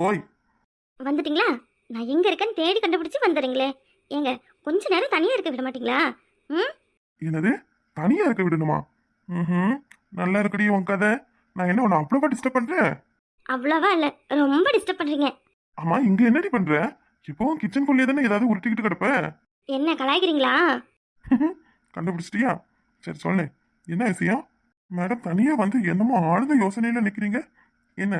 ஓய். வந்துட்டீங்களா? நான் எங்க இருக்கேன்னு தேடி கண்டுபிடிச்சு வந்துடுறீங்களே. ஏங்க கொஞ்ச நேரம் தனியா இருக்க விட மாட்டீங்களா ம்? என்னது? தனியா இருக்க விடணுமா? ம் நல்லா இருக்குடி உன் கதை. நான் என்ன உன்னை அவ்வளோவா டிஸ்டர்ப் பண்றேன் அவ்வளவா இல்ல. ரொம்ப டிஸ்டர்ப் பண்றீங்க. ஆமா இங்க என்னடி பண்ற? இப்போ கிச்சனுக்குள்ளேயே தானே ஏதாவது உருட்டிக்கிட்டு கிடப்ப? என்ன கலாய்க்கிறீங்களா? கண்டுபிடிச்சிட்டியா? சரி சொல்லு. என்ன விஷயம்? மேடம் தனியா வந்து என்னமோ ஆழ்ந்த யோசனையில நிக்கிறீங்க. என்ன?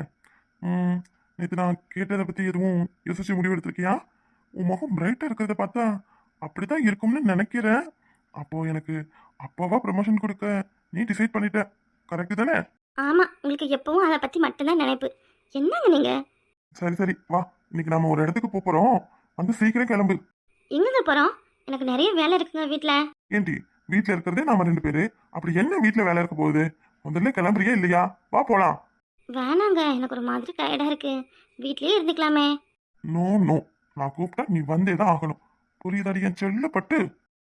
ம் நேற்று நான் கேட்டதை பத்தி எதுவும் யோசிச்சு முடிவு எடுத்திருக்கியா உன் முகம் பிரைட்டா இருக்கிறத பார்த்தா அப்படிதான் இருக்கும்னு நினைக்கிறேன். அப்போ எனக்கு அப்பாவா ப்ரமோஷன் கொடுக்க நீ டிசைட் பண்ணிட்ட. கரெக்ட் தானே? ஆமா உங்களுக்கு எப்பவும் அதை பத்தி மட்டும்தான் நினைப்பு. என்னங்க நீங்க? சரி சரி வா. இன்னைக்கு நாம ஒரு இடத்துக்கு போப் போறோம். வந்து சீக்கிரம் கிளம்பு. எங்கங்க போறோம்? எனக்கு நிறைய வேலை இருக்குங்க வீட்ல. ஏண்டி வீட்ல இருக்கிறதே நாம ரெண்டு பேரு. அப்படி என்ன வீட்ல வேலை இருக்க போகுது? முதல்ல கிளம்புறியா இல்லையா? வா போலாம். வேணாங்க எனக்கு ஒரு மாதிரி டயர்டா இருக்கு. வீட்லயே இருந்துக்கலாமே. நோ நோ நான் கூப்பிட்டா நீ வந்தே தான் ஆகணும். புரியுதாடி என் செல்லப்பட்டு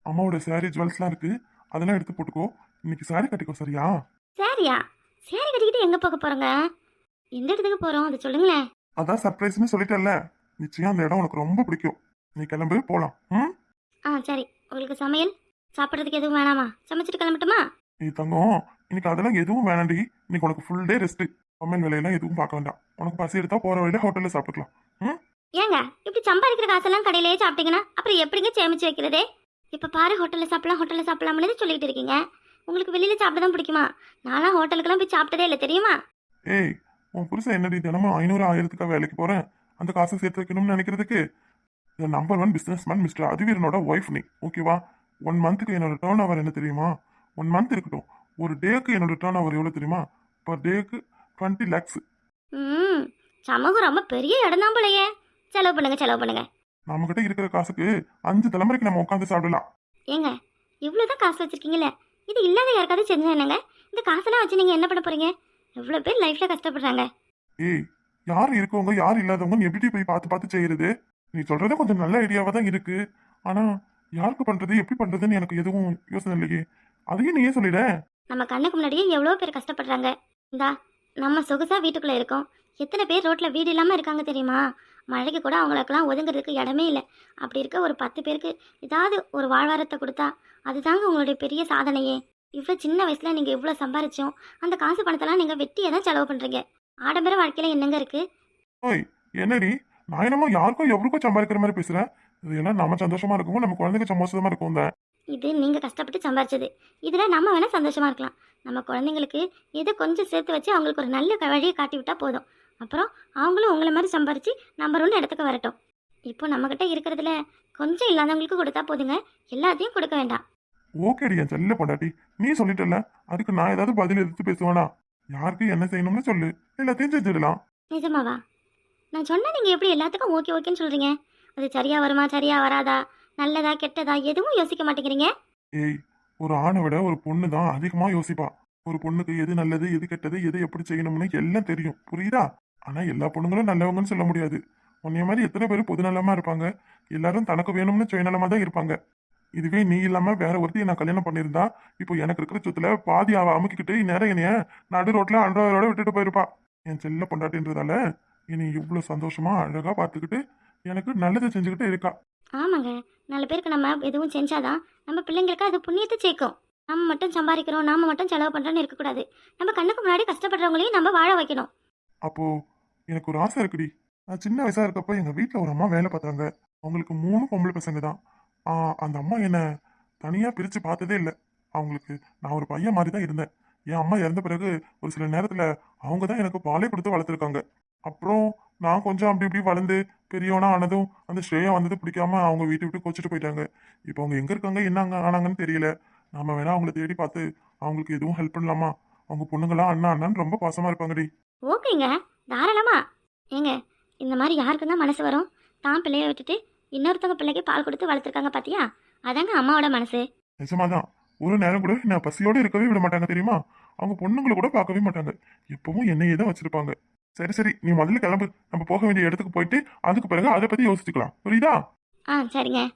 அம்மாவோட சாரி ஜுவல்ஸ்லாம் இருக்கு. அதெல்லாம் எடுத்து போட்டுக்கோ. இன்னைக்கு சாரி கட்டிக்கோ சரியா? சரியா? சேரி கட்டிக்கிட்டு எங்க போக போறோங்க? எந்த இடத்துக்கு போறோம்? அதை சொல்லுங்களேன். அதான் சர்ப்ரைஸ்னு சொல்லிட்டல்ல நிச்சயம் அந்த இடம் உனக்கு ரொம்ப பிடிக்கும். நீ கிளம்பு போலாம். ம்? ஆ சரி. உங்களுக்கு சமையல் சாப்பிட்றதுக்கு எதுவும் வேணாமா? சமைச்சிட்டு கிளம்பட்டுமா? நீ தங்கம் இன்னைக்கு அதெல்லாம் எதுவும் வேணாண்டி. இன்னைக்கு உனக்கு ஃபுல் டே ரெஸ்ட் சமையல் வேலையெல்லாம் எதுவும் பார்க்க வேண்டாம். உனக்கு பசி எடுத்தா போற வழியில ஹோட்டல்ல சாப்பிட்டுக்கலாம். ம்? ஏங்க இப்படி சம்பாதிக்கிற காசெல்லாம் கடையிலேயே சாப்பிட்டீங்கன்னா அப்புறம் எப்படிங்க சேமிச்சு வைக்கிறதே? இப்போ பாரு ஹோட்டலில் சாப்பிடலாம் ஹோட்டலில் சாப்பிடலாம்னு சொல்லிட்டு இருக்கீங்க. உங்களுக்கு வெளியில சாப்பிட தான் பிடிக்குமா? நான்லாம் ஹோட்டலுக்குலாம் போய் சாப்பிட்டதே இல்லை தெரியுமா? ஏய் உன் புருஷன் என்னடி தினமும் ஐநூறு ஆயிரத்துக்காக வேலைக்கு போறேன்? அந்த காசை சேர்த்து வைக்கணும்னு நினைக்கிறதுக்கு? Number one businessman mister அதிவீரனோட ஒய்ஃப் நீ ஓகேவா ஒன் மந்த்துக்கு என்னோட டேர்ன் ஓவர் என்ன தெரியுமா? ஒன் மந்த் இருக்கட்டும். ஒரு டேக்கு என்னோட டேர்ன் ஓவர் எவ்வளோ தெரியுமா பர் டேக்கு டுவெண்ட்டி லேக்ஸ் ம் சமூகம் ரொம்ப பெரிய இடம் தான் போலயே. செலவு பண்ணுங்க செலவு பண்ணுங்க. நம்மகிட்ட இருக்கிற காசுக்கு அஞ்சு தலைமுறைக்கு நம்ம உட்காந்து சாப்பிடலாம். ஏங்க இவ்வளோ தான் காசு வச்சிருக்கீங்களே இது இல்லாத யாருக்காவது செஞ்சா என்னங்க? இந்த காசெல்லாம் வச்சு நீங்கள் என்ன பண்ண போறீங்க? எவ்வளோ பேர் லைஃப்பில் கஷ்டப்படுறாங்க. ஏய் யார் இருக்கவங்க யார் இல்லாதவங்க எப்படி போய் பார்த்து பார்த்து செய்யறது? நீ சொல்றது கொஞ்சம் நல்ல ஐடியாவா தான் இருக்கு. ஆனா யாருக்கு பண்றது எப்படி பண்றதுன்னு எனக்கு எதுவும் யோசனை இல்லையே. அதையும் நீயே சொல்லிட. நம்ம கண்ணுக்கு முன்னாடியே எவ்வளோ பேர் கஷ்டப்படுறாங்க. இந்தா நம்ம சொகுசா வீட்டுக்குள்ளே இருக்கோம். எத்தனை பேர் ரோட்டில் வீடு இல்லாமல் இருக்காங்க தெரியுமா? மழைக்கு கூட அவங்களுக்கெல்லாம் ஒதுங்கிறதுக்கு இடமே இல்லை. அப்படி இருக்க ஒரு பத்து பேருக்கு ஏதாவது ஒரு வாழ்வாரத்தை கொடுத்தா அதுதாங்க உங்களுடைய பெரிய சாதனையே. இவ்வளோ சின்ன வயசில் நீங்கள் இவ்வளோ சம்பாரிச்சோம் அந்த காசு பணத்தெல்லாம் நீங்கள் வெட்டியை தான் செலவு பண்ணுறீங்க ஆடம்பர வாழ்க்கையில் என்னங்க இருக்குது என்னடி? நான் என்னமோ யாருக்கும் எவருக்கும் சம்பாதிக்கிற மாதிரி பேசுறேன். இது எல்லாம் நம்ம சந்தோஷமா இருக்கும் நம்ம குழந்தைக்கு சந்தோஷமா இருக்கும் இது நீங்கள் கஷ்டப்பட்டு சம்பாரிச்சது. இதில் நம்ம வேணால் சந்தோஷமாக இருக்கலாம். நம்ம குழந்தைங்களுக்கு இதை கொஞ்சம் சேர்த்து வச்சு அவங்களுக்கு ஒரு நல்ல வழியை காட்டி விட்டால் போதும். அப்புறம் அவங்களும் உங்களை மாதிரி சம்பாரித்து நம்பர் ஒன்று இடத்துக்கு வரட்டும். இப்போ நம்மக்கிட்ட இருக்கிறதுல கொஞ்சம் இல்லாதவங்களுக்கு கொடுத்தா போதுங்க. எல்லாத்தையும் கொடுக்க வேண்டாம். ஓகேடி என் செல்ல பொண்டாட்டி. நீ சொல்லிட்டல அதுக்கு நான் ஏதாவது பதில் எதிர்த்து பேசுவேனா? யாருக்கு என்ன செய்யணும்னு சொல்லு. எல்லாத்தையும் செஞ்சிடலாம். நிஜமாவா? நான் சொன்னால் நீங்கள் எப்படி எல்லாத்துக்கும் ஓகே ஓகேன்னு சொல்கிறீங்க அது சரியா வருமா சரியா வராதா? நல்லதா கெட்டதா எதுவும் யோசிக்க மாட்டேங்கிறீங்க? ஏய் ஒரு ஆணை விட ஒரு பொண்ணு தான் அதிகமா யோசிப்பா. ஒரு பொண்ணுக்கு எது நல்லது எது கெட்டது எது எப்படி செய்யணும்னு எல்லாம் தெரியும். புரியுதா? ஆனா எல்லா பொண்ணுங்களும் நல்லவங்கன்னு சொல்ல முடியாது. உன்னைய மாதிரி எத்தனை பேர் பொதுநலமா இருப்பாங்க. எல்லாரும் தனக்கு வேணும்னு சுயநலமா தான் இருப்பாங்க. இதுவே நீ இல்லாம வேற ஒருத்தையும் நான் கல்யாணம் பண்ணியிருந்தா இப்போ எனக்கு இருக்கிற சொத்துல பாதி அவ அமுக்கிக்கிட்டு இந்நேரம் என்னைய நடு ரோட்ல அன்றவரோட விட்டுட்டு போயிருப்பா. என் செல்ல பொண்டாட்டின்றதால என்னை இவ்வளோ சந்தோஷமா அழகா பார்த்துக்கிட்டு எனக்கு நல்லதை செஞ்சுக்கிட்டு இருக்கா. ஆமாங்க. நாலு பேருக்கு நம்ம எதுவும் செஞ்சாதான் நம்ம பிள்ளைங்களுக்கு அது புண்ணியத்தை சேர்க்கும். நம்ம மட்டும் சம்பாதிக்கிறோம் நாம மட்டும் செலவு பண்ணுறோன்னு இருக்கக்கூடாது. நம்ம கண்ணுக்கு முன்னாடி கஷ்டப்படுறவங்களையும் நம்ம வாழ வைக்கணும். அப்போ எனக்கு ஒரு ஆசை இருக்குடி. நான் சின்ன வயசாக இருக்கப்ப எங்கள் வீட்டில் ஒரு அம்மா வேலை பார்த்தாங்க. அவங்களுக்கு மூணு பொம்பளை பசங்க தான். அந்த அம்மா என்ன தனியாக பிரித்து பார்த்ததே இல்லை. அவங்களுக்கு நான் ஒரு பையன் மாதிரி தான் இருந்தேன். என் அம்மா இறந்த பிறகு ஒரு சில நேரத்தில் அவங்க தான் எனக்கு பாலே கொடுத்து வளர்த்துருக்காங்க. அப்புறம் நான் கொஞ்சம் அப்படி இப்படி வளர்ந்து பெரியவனா ஆனதும் அந்த ஸ்ரேயா வந்தது பிடிக்காம அவங்க வீட்டை விட்டு கோச்சிட்டு போயிட்டாங்க. இப்போ அவங்க எங்க இருக்காங்க என்னங்க ஆனாங்கன்னு தெரியல. நாம வேணா அவங்கள தேடி பார்த்து அவங்களுக்கு எதுவும் ஹெல்ப் பண்ணலாமா? அவங்க பொண்ணுங்களாம் அண்ணா அண்ணான்னு ரொம்ப பாசமா இருப்பாங்கடி. ஓகேங்க. தாராளமா. ஏங்க இந்த மாதிரி யாருக்கு தான் மனசு வரும். தான் பிள்ளைய விட்டுட்டு இன்னொருத்தவங்க பிள்ளைக்கு பால் கொடுத்து வளர்த்துருக்காங்க பாத்தியா? அதாங்க அம்மாவோட மனசு. நிஜமாதான். ஒரு நேரம் கூட நான் பசியோட இருக்கவே விட மாட்டாங்க தெரியுமா? அவங்க பொண்ணுங்களை கூட பார்க்கவே மாட்டாங்க. எப்பவும் என்னையே தான் வச்சிருப்பாங்க. சரி சரி. நீ முதல்ல கிளம்பு. நம்ம போக வேண்டிய இடத்துக்கு போயிட்டு அதுக்கு பிறகு அதை பத்தி யோசிச்சுக்கலாம். புரியுதா? ஆ சரிங்க.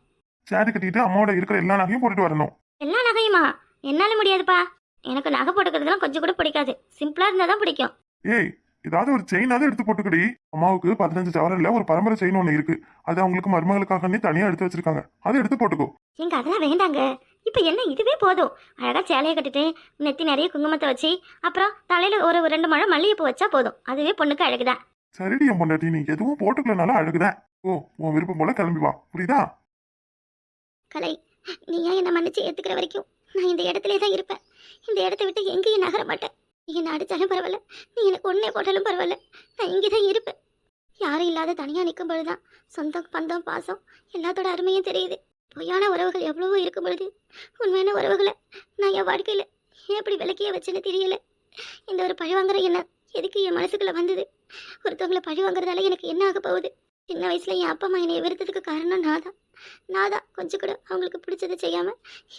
சேரு கட்டிட்டு அம்மாவோட இருக்கிற எல்லா நகையும் போட்டுட்டு வரணும். எல்லா நகையுமா? என்னால முடியாதுப்பா. எனக்கு நகை போட்டுக்கிறதுலாம் கொஞ்சம் கூட பிடிக்காது. சிம்பிளா இருந்தா தான் பிடிக்கும். ஏய் ஏதாவது ஒரு செயினாவது எடுத்து போட்டுக்கடி. அம்மாவுக்கு பதினஞ்சு சவரன்ல ஒரு பரம்பரை செயின் ஒண்ணு இருக்கு. அது அவங்களுக்கு மருமகளுக்காக தனியா எடுத்து வச்சிருக்காங்க. அதை எடுத்து போட்டுக்கோ. எங்க அதெல்லாம் வேண்டாங்க. இப்போ என்ன? இதுவே போதும். அழகா சேலையை கட்டிட்டு நெத்தி நிறைய குங்குமத்தை வச்சு அப்புறம் தலையில ஒரு ஒரு ரெண்டு மழை மல்லிகைப்பூ வச்சா போதும். அதுவே பொண்ணுக்கு அழகுதான். சரிடி என் பொண்டாட்டி நீ எதுவும் போட்டுக்கலனாலும் அழகுதான். ஓ உன் விருப்பம் போல கிளம்பி வா. புரியுதா? கலை நீ ஏன் என்னை மன்னிச்சு ஏத்துக்கிற வரைக்கும்? நான் இந்த இடத்துல தான் இருப்பேன். இந்த இடத்த விட்டு எங்கேயும் நகர மாட்டேன். நீ என்ன அடிச்சாலும் பரவாயில்ல. நீ எனக்கு ஒன்னே போட்டாலும் பரவாயில்ல. நான் இங்கே தான் இருப்பேன். யாரும் இல்லாத தனியாக நிற்கும் பொழுதுதான் சொந்தம் பந்தம் பாசம் எல்லாத்தோட அருமையும் தெரியுது. பொய்யான உறவுகள் எவ்வளவோ இருக்கும் பொழுது உண்மையான உறவுகளை நான் என் வாழ்க்கையில் ஏன் இப்படி விளக்கிய வச்சேன்னு தெரியல. இந்த ஒரு பழி வாங்குற என்ன எதுக்கு என் மனசுக்குள்ள வந்தது? ஒருத்தவங்களை பழி வாங்குறதால எனக்கு என்ன ஆக போகுது? சின்ன வயசுல என் அப்பா அம்மா என்னை வெறுத்ததுக்கு காரணம் நான் தான். நான் தான் கொஞ்சம் கூட அவங்களுக்கு பிடிச்சதை செய்யாம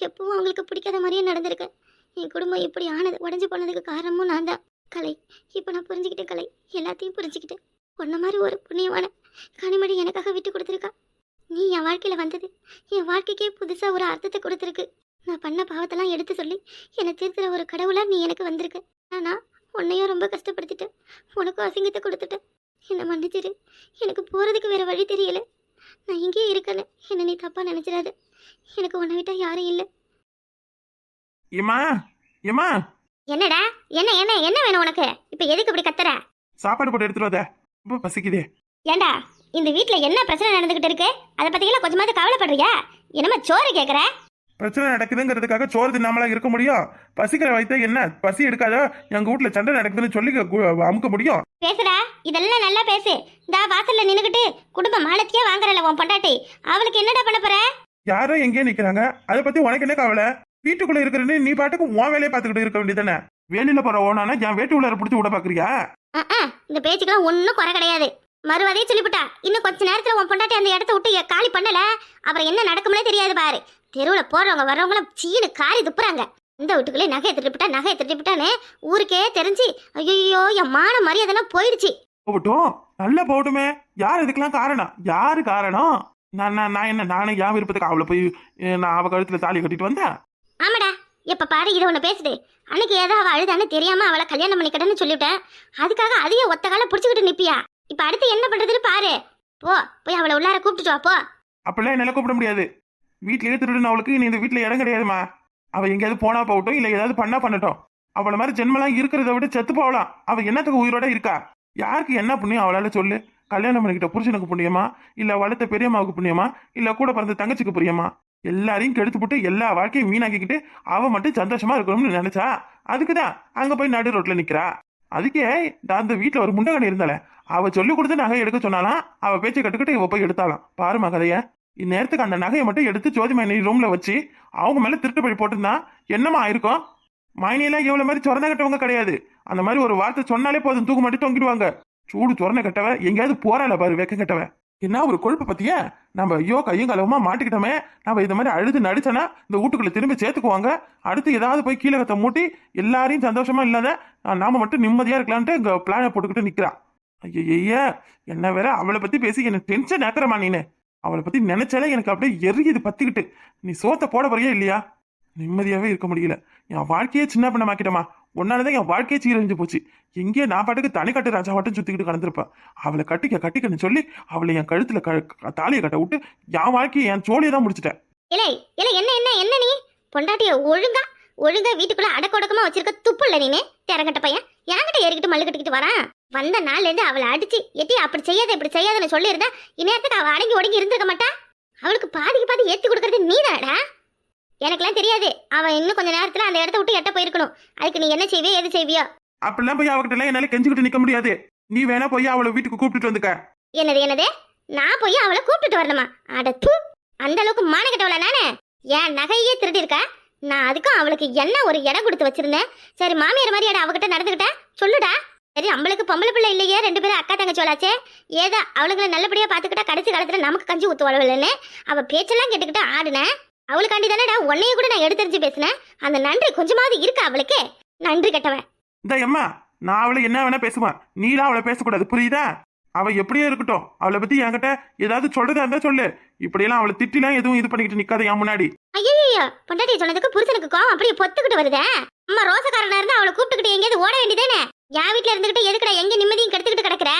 எப்பவும் அவங்களுக்கு பிடிக்காத மாதிரியே நடந்திருக்கேன் என் குடும்பம் இப்படி ஆனது உடஞ்சி போனதுக்கு காரணமும் நான் தான். கலை. இப்போ நான் புரிஞ்சுக்கிட்டேன் கலை. எல்லாத்தையும் புரிஞ்சுக்கிட்டேன். உன்ன மாதிரி ஒரு புண்ணியமான கனிமொழி எனக்காக விட்டு கொடுத்துருக்கா. நீ என் வாழ்க்கையில வந்தது. என் வாழ்க்கைக்கே புதுசா ஒரு அர்த்தத்தை கொடுத்துருக்கு. நான் பண்ண பாவத்தெல்லாம் எடுத்து சொல்லி என்னை திருத்துற ஒரு கடவுளா நீ எனக்கு வந்திருக்க. ஆனா உன்னையும் ரொம்ப கஷ்டப்படுத்திட்டேன். உனக்கும் அசிங்கத்தை கொடுத்துட்டேன். என்னை மன்னிச்சிரு. எனக்கு போறதுக்கு வேற வழி தெரியல. நான் இங்கே இருக்கேன்னு என்ன நீ தப்பா நினைச்சிடாத. எனக்கு உன்னை விட்டா யாரும் இல்லை. ஏம்மா? ஏம்மா? என்னடா? என்ன என்ன என்ன வேணும் உனக்கு? இப்ப எதுக்கு இப்படி கத்துற? சாப்பாடு போட்டு எடுத்துட்டு வத. ரொம்ப பசிக்குதே. ஏண்டா? இந்த வீட்ல என்ன பிரச்சனை நடந்துகிட்டு இருக்கு? அதை பத்தியெல்லாம் கொஞ்சமாவது கவலைப்படுறியா? என்னமா சோறு கேக்குற? பிரச்சனை நடக்குதுங்கிறதுக்காக சோறு தின்னாமலா இருக்க முடியும்? பசிக்கிற வயித்த என்ன? பசி எடுக்காதா? எங்க வீட்ல சண்டை நடக்குதுன்னு சொல்லி கு- அமுக்க முடியும்? பேசுடா இதெல்லாம் நல்லா பேசு. இந்த வாசல்ல நின்னுகிட்டு குடும்ப மாலத்தியே வாங்குறல உன் பொண்டாட்டி. அவளுக்கு என்னடா பண்ண போற? யாரோ எங்கேயே நிக்கிறாங்க. அதை பத்தி உனக்கு என்ன கவலை? வீட்டுக்குள்ள இருக்கிறன்னு நீ பாட்டுக்கு உன் வேலையை பார்த்துக்கிட்டு இருக்க வேண்டியதானே வெளியில போற ஓனானா என் வேட்டு உள்ளார பிடிச்சி விட பாக்குறியா? அஹ், இந்த பேச்சுக்கெல்லாம் ஒன்றும் குறை கிடையாது. மறுவதையே சொல்லிவிட்டா இன்னும் கொஞ்ச நேரத்துல உன் பொண்டாட்டி அந்த இடத்த விட்டு காலி பண்ணல. அப்புறம் என்ன நடக்கும்னே தெரியாது பாரு. தெருவுல போறவங்க வர்றவங்களும் சீனு காரி துப்புறாங்க. இந்த வீட்டுக்குள்ளே நகையை திருப்பிட்டா நகையை திருப்பிட்டான்னு ஊருக்கே தெரிஞ்சு ஐயோ என் மான மரியாதைலாம் போயிடுச்சு. போகட்டும். நல்லா போகட்டுமே. யார் இதுக்கெல்லாம் காரணம்? யாரு காரணம்? நான் நான் நான் என்ன நானே என் விருப்பத்துக்கு அவளை போய் நான் அவ கழுத்துல தாலி கட்டிட்டு வந்தேன்? ஆமாடா. எப்ப பாரு இதை ஒன்று பேசுது. அன்னைக்கு ஏதோ அவள் அழுதான்னு தெரியாம அவளை கல்யாணம் பண்ணிக்கிட்டேன்னு சொல்லிவிட்டேன். அதுக்காக அதையே ஒத்த கால பிடிச்சிக்கிட்டு நிப்பியா? இப்ப அடுத்து என்ன பண்றதுன்னு பாரு. போ போய் அவளை உள்ளார கூப்பிட்டுட்டு வா போ. அப்படிலாம் என்னால கூப்பிட முடியாது. வீட்லயே திருடுன அவளுக்கு நீ இந்த வீட்ல இடம் கிடையாதுமா. அவ எங்கேயாவது போனா போகட்டும் இல்ல ஏதாவது பண்ணா பண்ணட்டும். அவள மாதிரி ஜென்மலாம் இருக்கிறத விட செத்து போகலாம். அவ என்னத்துக்கு உயிரோட இருக்கா? யாருக்கு என்ன புண்ணியம்? அவளால சொல்லு. கல்யாணம் பண்ணிக்கிட்ட புருஷனுக்கு புண்ணியமா? இல்ல வளர்த்த பெரியம்மாவுக்கு புண்ணியமா? இல்ல கூட பிறந்த தங்கச்சிக்கு புண்ணியமா? எல்லாரையும் கெடுத்து போட்டு எல்லா வாழ்க்கையும் வீணாக்கிக்கிட்டு அவ மட்டும் சந்தோஷமா இருக்கணும்னு நினைச்சா? அதுக்குதான் அங்க போய் நடு ரோட்ல நிக்கிறா. அதுக்கே நான் அந்த வீட்டில் ஒரு முண்டகன் இருந்தால அவ சொல்லி கொடுத்து நகை எடுக்க சொன்னாலாம் அவ பேச்சை கட்டுக்கிட்டு இவ போய் எடுத்தாலாம் பாருமா கதைய இந்நேரத்துக்கு அந்த நகையை மட்டும் எடுத்து ஜோதி மைனி ரூம்ல வச்சு அவங்க மேல திருட்டு பழி போட்டிருந்தா என்னமா ஆயிருக்கும் மைனியெல்லாம் இவ்வளோ மாதிரி சொரண கட்டவங்க கிடையாது. அந்த மாதிரி ஒரு வார்த்தை சொன்னாலே போதும் தூக்கு மட்டும் தொங்கிடுவாங்க. சூடு சொரண கட்டவ எங்கேயாவது போறாள பாரு வெக்க கட்டவ. என்ன ஒரு கொழுப்பு பத்தியா? நம்ம ஐயோ கையும் கலவுமா மாட்டிக்கிட்டோமே. நம்ம இது மாதிரி அழுது நடிச்சோன்னா இந்த வீட்டுக்குள்ளே திரும்பி சேர்த்துக்குவாங்க. அடுத்து ஏதாவது போய் கீழே கத்த மூட்டி எல்லாரையும் சந்தோஷமா இல்லாத நாம மட்டும் நிம்மதியாக இருக்கலான்ட்டு இங்கே பிளானை போட்டுக்கிட்டு நிக்கிறா. ஐயா என்ன வேற? அவளை பற்றி பேசி எனக்கு டென்ஷன் ஏக்கிறமா நீனு. அவளை பற்றி நினைச்சாலே எனக்கு அப்படியே எரியுது பத்திக்கிட்டு. நீ சோத்த போட போறியா இல்லையா? நிம்மதியாகவே இருக்க முடியல. என் வாழ்க்கையே சின்ன பண்ணமாக்கிட்டமா உன்னாலதான் என் வாழ்க்கையே சீரழிஞ்சு போச்சு. எங்கேயே நான் பாட்டுக்கு தனி கட்டு ராஜா மட்டும் சுத்திக்கிட்டு கலந்துருப்பேன் அவளை கட்டிக்க கட்டிக்கன்னு சொல்லி அவளை என் கழுத்துல க- தாலியை கட்ட விட்டு என் வாழ்க்கையை என் சோழியை தான் முடிச்சிட்டேன். இல்லை இல்லை என்ன என்ன என்ன நீ? பொண்டாட்டிய ஒழுங்கா ஒழுங்கா வீட்டுக்குள்ள அடக்கொடக்கமா வச்சிருக்க துப்பு இல்ல நீனு? திறங்கட்ட பையன். என்கிட்ட ஏறிக்கிட்டு மல்லு கட்டிக்கிட்டு வரான் வந்த நாள்ல இருந்து அவளை அடிச்சு எட்டி அப்படி செய்யாத இப்படி செய்யாதன்னு சொல்லியிருந்தா இந்நேரத்துக்கு அவள் அடங்கி ஒடுங்கி இருந்திருக்க மாட்டா? அவளுக்கு பாதிக்கு பாதி ஏத்தி கொடுக்கறது நீதாடா எனக்கெல்லாம் தெரியாது. அவன் இன்னும் கொஞ்ச நேரத்துல அந்த இடத்த விட்டு எட்ட போயிருக்கணும். அதுக்கு நீ என்ன செய்வியோ எது செய்வியோ. அப்படிலாம் போய் அவகிட்ட எல்லாம் என்னால கெஞ்சிக்கிட்டு நிக்க முடியாது. நீ வேணா போய் அவளை வீட்டுக்கு கூப்பிட்டுட்டு வந்துக்க. என்னது என்னது? நான் போய் அவளை கூப்பிட்டுட்டு வரணுமா? அட தூ! அந்த அளவுக்கு மானக்கட்டவள நானே? என் நகையே திருடி இருக்கா நான் அதுக்கும் அவளுக்கு என்ன ஒரு இடம் கொடுத்து வச்சிருந்தேன்? சரி மாமியார் மாதிரி அட அவகிட்ட நடந்துக்கிட்ட சொல்லுடா. சரி நம்மளுக்கு பொம்பளை பிள்ளை இல்லையே ரெண்டு பேரும் அக்கா தங்கச்சி வளாச்சே ஏதோ அவளுங்களை நல்லபடியா பாத்துக்கிட்டா கடைசி காலத்துல நமக்கு கஞ்சி ஊத்துவாளன்னு அவ பேச்செல்லாம் கேட்டுக்கிட்டு ஆடுனேன். அவளுக்காண்டி தானடா உன்னைய கூட நான் எடுத்தறிஞ்சு பேசினேன். அந்த நன்றி கொஞ்சமாவது இருக்கா அவளுக்கு? நன்றி கெட்டவன். இந்த அம்மா நான் அவளை என்ன வேணா பேசுவேன். நீலாம் அவளை பேசக்கூடாது புரியுதா? அவ எப்படியே இருக்கட்டும். அவளை பத்தி என்கிட்ட ஏதாவது சொல்றதா இருந்தா சொல்லு. இப்படியெல்லாம் அவளை திட்டிலாம் எதுவும் இது பண்ணிக்கிட்டு நிக்காத என் முன்னாடி. ஐயோ பொண்டாட்டி சொன்னதுக்கு புருஷனுக்கு கோவம் அப்படியே பொத்துக்கிட்டு வருதே? அம்மா ரோசக்காரனா இருந்தா அவளை கூப்பிட்டுக்கிட்டு எங்கேயாவது ஓட வேண்டியதானே? என் வீட்ல இருந்துகிட்டு எதுக்குடா எங்க நிம்மதியும் கெடுத்துக்கிட்டு கிடக்குற?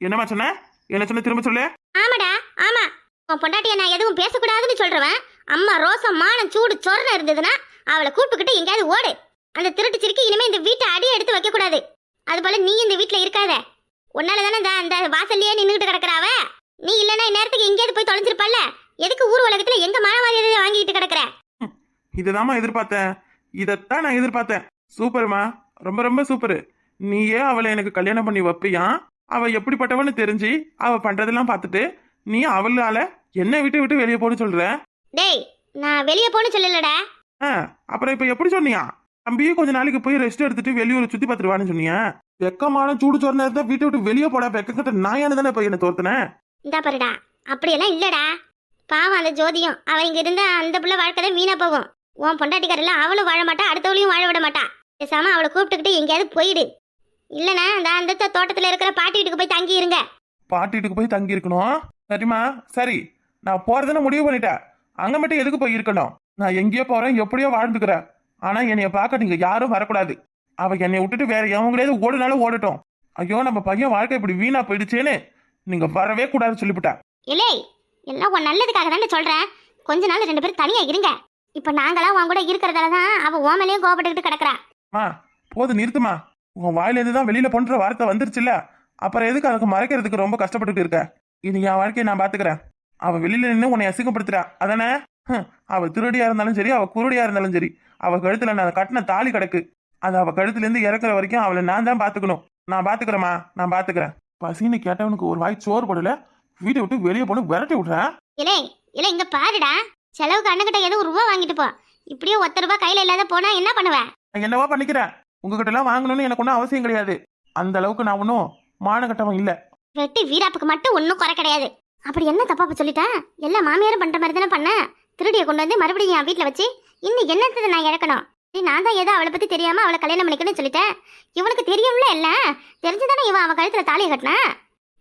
என்னம்மா சொன்ன? என்ன சொன்ன திரும்ப சொல்லு. ஆமாடா ஆமா. உன் பொண்டாட்டிய நான் எதுவும் பேசக்கூடாதுன்னு சொல்றவன். அம்மா ரோசம் மானம் சூடு சொரணை இருந்ததுன்னா அவளை கூப்பிட்டுக்கிட்டு எங்கேயாவது ஓடு. அந்த திருட்டு சிரிக்கு இனிமே இந்த வீட்டை அடியை எடுத்து வைக்கக்கூடாது. அதுபோல அது நீ இந்த வீட்டில் இருக்காத. உன்னால தானே இந்த அந்த வாசல்லையே நின்றுட்டு கிடக்குறாவ நீ இல்லைன்னா இந்நேரத்துக்கு எங்கேயாவது போய் தொலைஞ்சிருப்பல்ல? எதுக்கு ஊர் உலகத்துல எங்க மானவாதி வாங்கிட்டு கிடக்குற? இதுதாம்மா எதிர்பார்த்தேன். இதைத்தான் நான் எதிர்பார்த்தேன். சூப்பர்மா. ரொம்ப ரொம்ப சூப்பர். நீயே அவளை எனக்கு கல்யாணம் பண்ணி வைப்பியா? அவ எப்படிப்பட்டவன்னு தெரிஞ்சு அவ பண்றதெல்லாம் பார்த்துட்டு நீ அவளால என்ன விட்டு விட்டு வெளியே போட சொல்ற? டேய் நான் வெளியே போன்னு சொல்லலடா. ஆ, அப்புறம் இப்ப எப்படி சொன்னியா? தம்பியே கொஞ்ச நாளைக்கு போய் ரெஸ்ட் எடுத்துட்டு வெளியூர் சுத்தி பார்த்துட்டு வான்னு சொன்னியா? வெக்கமான சூடு சொன்ன நேரத்தை வீட்டை விட்டு வெளியே போடா வெக்கங்கிட்ட நாயானு தானே போய் என்ன தோர்த்தனேன் இந்தா பாருடா அப்படியெல்லாம் இல்லடா. பாவம் அந்த ஜோதியம் அவ இங்க இருந்தா அந்த புள்ள வாழ்க்கை தான் வீணா போகும். உன் பொண்டாட்டிக்காரில் அவளும் வாழ மாட்டா அடுத்தவளையும் வாழ விட மாட்டா. பேசாம அவளை கூப்பிட்டுக்கிட்டு எங்கேயாவது போயிடு. இல்லனா அந்த அந்த தோட்டத்துல இருக்கிற பாட்டி வீட்டுக்கு போய் தங்கி இருங்க பாட்டி வீட்டுக்கு போய் தங்கி இருக்கணும் சரிம்மா சரி. நான் போறதுன்னு முடிவு பண்ணிட்டேன். அங்க மட்டும் எதுக்கு போய் இருக்கணும் நான் எங்கேயோ போறேன் எப்படியோ வாழ்ந்துக்கிறேன். ஆனா என்னைய பார்க்க நீங்க யாரும் வரக்கூடாது. அவ என்னை விட்டுட்டு வேற எவங்களையாவது ஓடுனாலும் ஓடட்டும். ஐயோ நம்ம பையன் வாழ்க்கை இப்படி வீணா போயிடுச்சேன்னு நீங்க வரவே கூடாதுன்னு சொல்லிவிட்டேன். இல்லை எல்லாம் உன் நல்லதுக்காக தானே சொல்றேன். கொஞ்ச நாள் ரெண்டு பேரும் தனியா இருங்க. இப்ப நாங்களாம் உன் கூட இருக்கிறதால தான் அவ ஓ மேலேயும் கோபப்பட்டுக்கிட்டு கிடக்குறா. மா போதும் நிறுத்துமா. உன் வாயில இருந்து தான் வெளியில போன்ற வார்த்தை வந்துருச்சுல்ல. அப்புறம் எதுக்கு அதுக்கு மறைக்கிறதுக்கு ரொம்ப கஷ்டப்பட்டுட்டு இருக்க? இது என் வாழ்க்கையை நான் பாத்துக்கிறேன். அவ வெளியில நின்று உன்னை அசிங்கப்படுத்துறா. அதானே? அவ திருடியா இருந்தாலும் சரி அவ குருடியா இருந்தாலும் சரி. அவ கழுத்துல நான் கட்டின தாலி கிடக்கு. அது அவ கழுத்துல இருந்து இறக்குற வரைக்கும் அவளை நான் தான் பாத்துக்கணும். நான் பாத்துக்கிறேம்மா நான் பாத்துக்கிறேன். பசின்னு கேட்டவனுக்கு ஒரு வாய் சோறு போடல வீட்டை விட்டு வெளியே போன விரட்டி விடுறேன் இலே இல்லை இங்க பாருடா. செலவுக்கு அண்ணகிட்ட ஏதோ ஒரு ரூபா வாங்கிட்டு போ. இப்படியே ஒத்த ரூபா கையில இல்லாத போனா என்ன பண்ணுவேன் என்னவா பண்ணிக்கிறேன். உங்ககிட்ட எல்லாம் வாங்கணும்னு எனக்கு ஒன்றும் அவசியம் கிடையாது. அந்த அளவுக்கு நான் ஒன்றும் மானகட்டவன் இல்லை. வெட்டி வீராப்புக்கு மட்டும் ஒன்றும் குறை கிடையாது. அப்படி என்ன தப்பா சொல்லிட்டேன் எல்லா மாமியாரும் பண்ற மாதிரி தானே பண்ண? திருடியை கொண்டு வந்து மறுபடியும் என் வீட்டில் வச்சு இன்னும் என்னத்தை நான் இழக்கணும் சரி, நான் தான் ஏதோ அவளை பத்தி தெரியாம அவளை கல்யாணம் பண்ணிக்கணும்னு சொல்லிட்டேன். இவனுக்கு தெரியும்ல எல்லாம் தெரிஞ்சுதானே இவன் அவன் கழுத்துல தாலியை கட்டினா?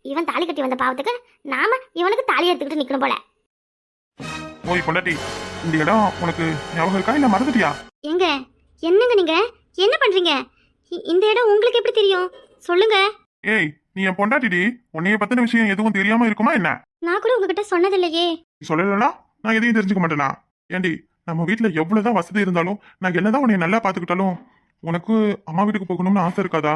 இவன் தாலி கட்டி வந்த பாவத்துக்கு நாம இவனுக்கு தாலி எடுத்துக்கிட்டு நிக்கணும் போல. ஓய் பொண்டாட்டி இந்த இடம் உனக்கு ஞாபகம் இருக்கா? இல்ல மறந்துட்டியா? எங்க? என்னங்க நீங்க? என்ன பண்றீங்க? இந்த இடம் உங்களுக்கு எப்படி தெரியும்? சொல்லுங்க. ஏய் நீ என் பொண்டாட்டிடி உன்னைய பத்தின விஷயம் எதுவும் தெரியாம இருக்குமா என்ன? நான் கூட உங்ககிட்ட சொன்னதில்லையே. சொல்லலனா நான் எதையும் தெரிஞ்சுக்க மாட்டேனா? ஏண்டி நம்ம வீட்டுல எவ்வளவுதான் வசதி இருந்தாலும் நான் என்னதான் உன்னை நல்லா பாத்துக்கிட்டாலும் உனக்கு அம்மா வீட்டுக்கு போகணும்னு ஆசை இருக்காதா?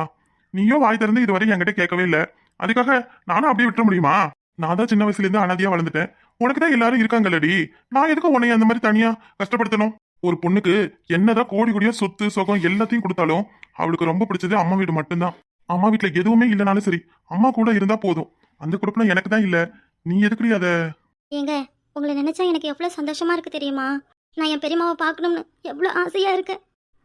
நீயும் வாய் திறந்து இதுவரை என்கிட்ட கேட்கவே இல்லை. அதுக்காக நானும் அப்படியே விட்டுற முடியுமா? நான் தான் சின்ன வயசுல இருந்து அனாதியா வளர்ந்துட்டேன். உனக்கு தான் எல்லாரும் இருக்காங்கல்லடி. நான் எதுக்கு உன்னை அந்த மாதிரி தனியா கஷ்டப்படுத்தணும்? ஒரு பொண்ணுக்கு என்னதான் கோடி கோடியா சொத்து சுகம் எல்லாத்தையும் கொடுத்தாலும் அவளுக்கு ரொம்ப பிடிச்சது அம்மா வீடு மட்டும்தான். அம்மா வீட்டுல எதுவுமே இல்லைனாலும் சரி அம்மா கூட இருந்தா போதும். அந்த குடுப்பினா எனக்கு தான் இல்ல. நீ எதுக்குடி அத? ஏங்க உங்களை நினைச்சா எனக்கு எவ்வளோ சந்தோஷமா இருக்கு தெரியுமா? நான் என் பெரியம்மாவை பார்க்கணும்னு எவ்வளோ ஆசையா இருக்கு.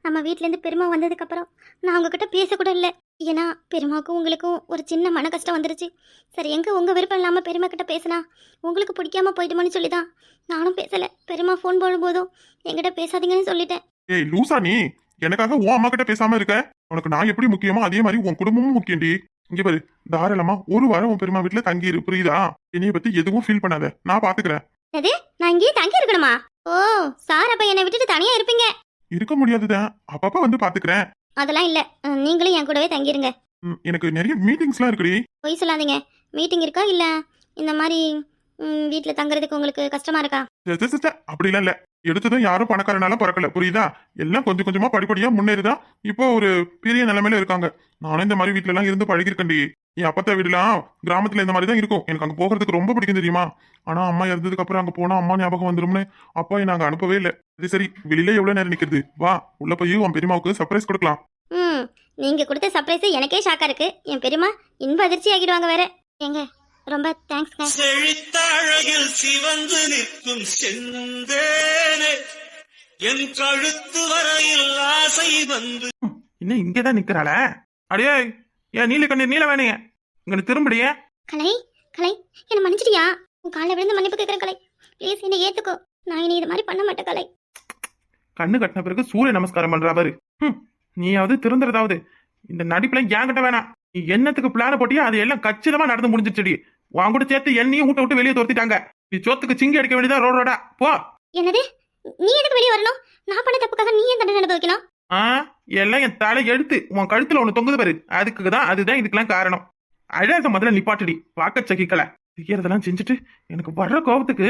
நம்ம வீட்டிலேருந்து பெரியம்மா வந்ததுக்கப்புறம் நான் உங்ககிட்ட பேசக்கூட இல்லை. ஏன்னா பெரியம்மாவுக்கும் உங்களுக்கும் ஒரு சின்ன மன கஷ்டம் வந்துருச்சு. சரி எங்க உங்க விருப்பம் இல்லாமல் பெரியம்மா கிட்ட பேசினா? உங்களுக்கு பிடிக்காம போயிடுமோன்னு சொல்லி தான் நானும் பேசலை. பெரியம்மா ஃபோன் போடும்போதும் என்கிட்ட பேசாதீங்கன்னு சொல்லிட்டேன். ஏய் லூசா நீ. எனக்காக உன் அம்மா கிட்ட பேசாம இருக்க. உனக்கு நான் எப்படி முக்கியமோ அதே மாதிரி உன் குடும்பமும் முக்கியம்டி. இங்க பாரு தாராளமா ஒரு வாரம் உன் பெரியம்மா வீட்டுல தங்கி இரு புரியுதா? என்னைய பத்தி எதுவும் ஃபீல் பண்ணாத. நான் பாத்துக்கிறேன். எது நான் இங்கேயே தங்கி இருக்கணுமா ஓ சார் அப்ப என்னை விட்டுட்டு தனியா இருப்பீங்க. இருக்க முடியாதுதான். அப்பப்ப வந்து பாத்துக்கிறேன். அதெல்லாம் இல்லை. நீங்களும் என் கூடவே தங்கிருங்க. ம், எனக்கு நிறைய மீட்டிங்ஸ்லாம் இருக்குடி. பொய் சொல்லாதீங்க. மீட்டிங் இருக்கா இல்லை? இந்த மாதிரி வீட்டில் தங்குறதுக்கு உங்களுக்கு கஷ்டமா இருக்கா? அப்படிலாம் இல்ல. எடுத்ததும் யாரும் பணக்காரனால பிறக்கல. புரியுதா? எல்லாம் கொஞ்சம் கொஞ்சமா படிப்படியா முன்னேறிதான் இப்போ ஒரு பெரிய நிலைமையில இருக்காங்க. நானும் இந்த மாதிரி வீட்டுல எல்லாம் இருந்து பழகிருக்கேன்டி என் அப்பத்த வீடுலாம் கிராமத்துல இந்த மாதிரி தான் இருக்கும். எனக்கு அங்க போகிறதுக்கு ரொம்ப பிடிக்கும் தெரியுமா? ஆனா அம்மா இறந்ததுக்கு அப்புறம் அங்க போனா அம்மா ஞாபகம் வந்துரும்னு அப்பா நாங்க அனுப்பவே இல்லை. சரி சரி வெளியில எவ்வளவு நேரம் நிக்கிறது? வா உள்ள போய் உன் பெரியமாவுக்கு சர்ப்ரைஸ் கொடுக்கலாம். ம் நீங்கள் கொடுத்த சர்ப்ரைஸ் எனக்கே ஷாக்கா இருக்கு. என் பெரியம்மா இன்ப அதிர்ச்சி ஆகிடுவாங்க வேற. ஏங்க ரொம்ப தேங்க்ஸ்ங்க செழித்தழகில் சிவந்து நிற்கும் செந்தேனே. என் கழுத்து வரையில் ஆசை வந்து இன்னும் இங்கேதான் நிக்கிறாள அடியே ஏன் நீல கண்ணீர் நீல வேணைய. இங்க திரும்படியே. கலை கலை என்னை மன்னிச்சிட்டியா? உன் காலில் விழுந்து மன்னிப்பு கேட்குறேன் கலை. ப்ளீஸ் என்னை ஏற்றுக்கோ நான் இனி இது மாதிரி பண்ண மாட்டேன் கலை. கண்ணு கட்டின பிறகு சூரிய நமஸ்காரம் பண்றா பாரு ஹம், நீயாவது திருந்துறதாவது. இந்த நடிப்புல என்கிட்ட வேணாம். நீ என்னத்துக்கு பிளான போட்டியோ அது எல்லாம் கச்சிதமா நடந்து முடிஞ்சிருச்சுடி. உன் கூட சேர்த்து என்னையும் வீட்டை விட்டு வெளியே துரத்திட்டாங்க. நீ சோத்துக்கு சிங்கி அடிக்க வேண்டியதா ரோடு ரோடா? போ. என்னது? நீ எதுக்கு வெளியே வரணும்? நான் பண்ண தப்புக்காக நீ ஏன் தண்டனை அனுபவிக்கணும்? ஆ? எல்லாம் என் தலை எடுத்து உன் கழுத்துல ஒண்ணு தொங்குது பாரு. அதுக்கு தான் அதுதான் இதுக்கெல்லாம் காரணம். அழக முதல்ல நிப்பாட்டுடி. வாக்க சகிக்கல. செய்யறதெல்லாம் செஞ்சுட்டு எனக்கு வர்ற கோபத்துக்கு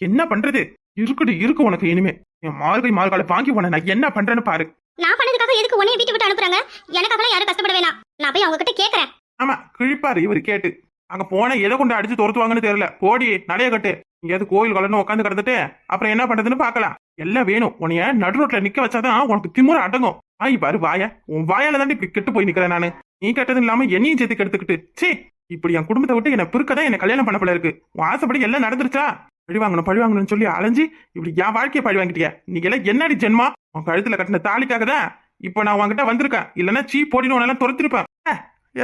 என்ன பண்றது? இருக்குடி இருக்கு உனக்கு இனிமே. என் மார்கை மார்கால வாங்கி போன நான் என்ன பண்றேன்னு பாரு. நான் பண்ணதுக்காக எதுக்கு உன்னைய வீட்டு விட்டு அனுப்புறாங்க? எனக்காகலாம் யாரும் கஷ்டப்பட வேணாம். நான் போய் அவங்க கிட்ட கேட்கறேன் ஆமா கிழிப்பாரு இவர் கேட்டு. அங்க போன எதை கொண்டு அடிச்சு துரத்துவாங்கன்னு தெரியல. போடி நடைய கட்டு. எங்கேயாவது கோயில் கலன்னு உட்காந்து கிடந்துட்டு அப்புறம் என்ன பண்றதுன்னு பார்க்கலாம். எல்லாம் வேணும். உனைய நடு ரோட்ல நிக்க வச்சாதான் உனக்கு திமுற அடங்கும். ஆய் பாரு வாய. உன் வாயால தான் இப்படி கெட்டு போய் நிக்கிறேன் நானு. நீ கெட்டது இல்லாம என்னையும் சேர்த்து கெடுத்துக்கிட்டு. சீ இப்படி என் குடும்பத்தை விட்டு என்ன பிறக்கதான் என்ன கல்யாணம் பண்ண போல இருக்கு. உன் ஆசைப்படி எல்லாம் நடந்துருச்சா? பழி வாங்கணும் பழி வாங்கணும்னு சொல்லி அலைஞ்சு இப்படி என் வாழ்க்கையை பழி வாங்கிட்டியா. நீங்க எல்லாம் என்னடி ஜென்மா? உன் கழுத்துல கட்டின தாலிக்காக தான் இப்போ நான் உன்கிட்ட வந்திருக்கேன். இல்லைன்னா சீ போடினு உன்னெல்லாம் துரத்திருப்பேன்.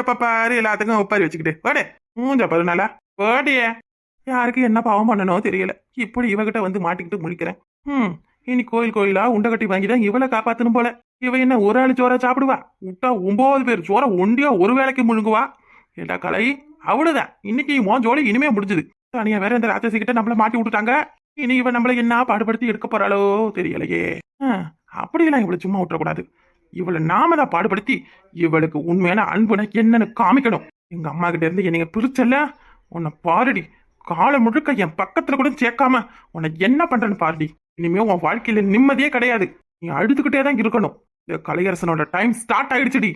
எப்ப பாரு எல்லாத்துக்கும் உப்பாரி வச்சுக்கிட்டு. வாடே. மூஞ்ச பதினால நல்லா யாருக்கு என்ன பாவம் பண்ணனோ தெரியல. இப்படி இவகிட்ட வந்து மாட்டிக்கிட்டு முழிக்கிறேன். ம் இனி கோயில் கோயிலா உண்டை கட்டி வாங்கி தான் இவளை காப்பாத்தணும் போல. இவ என்ன ஒரு ஆள் சோற சாப்பிடுவா? விட்டா ஒன்பது பேர் சோற ஒண்டியா ஒரு வேளைக்கு முழுங்குவா? ஏண்டா கலை அவ்வளவுதான். இன்னைக்கு மோ ஜோலி இனிமே முடிஞ்சது. தனியா வேற இந்த ராட்சசி கிட்ட நம்மள மாட்டி விட்டுட்டாங்க. இனி இவன் நம்மள என்ன பாடுபடுத்தி எடுக்க போறாளோ தெரியலையே. அப்படிலாம் இவளை சும்மா விட்டுறக்கூடாது இவளை நாம தான் பாடுபடுத்தி இவளுக்கு உண்மையான அன்புனை என்னன்னு காமிக்கணும். எங்கள் அம்மா கிட்ட இருந்து என்னைய பிரிச்சல்ல உன்னை பாருடி. காலை முழுக்க என் பக்கத்தில் கூட சேர்க்காம உன்னை என்ன பண்ணுறேன்னு பாருடி. இனிமே உன் வாழ்க்கையில் நிம்மதியே கிடையாது. நீ அழுதுகிட்டே தான் இருக்கணும். இந்த கலையரசனோட டைம் ஸ்டார்ட் ஆயிடுச்சுடி.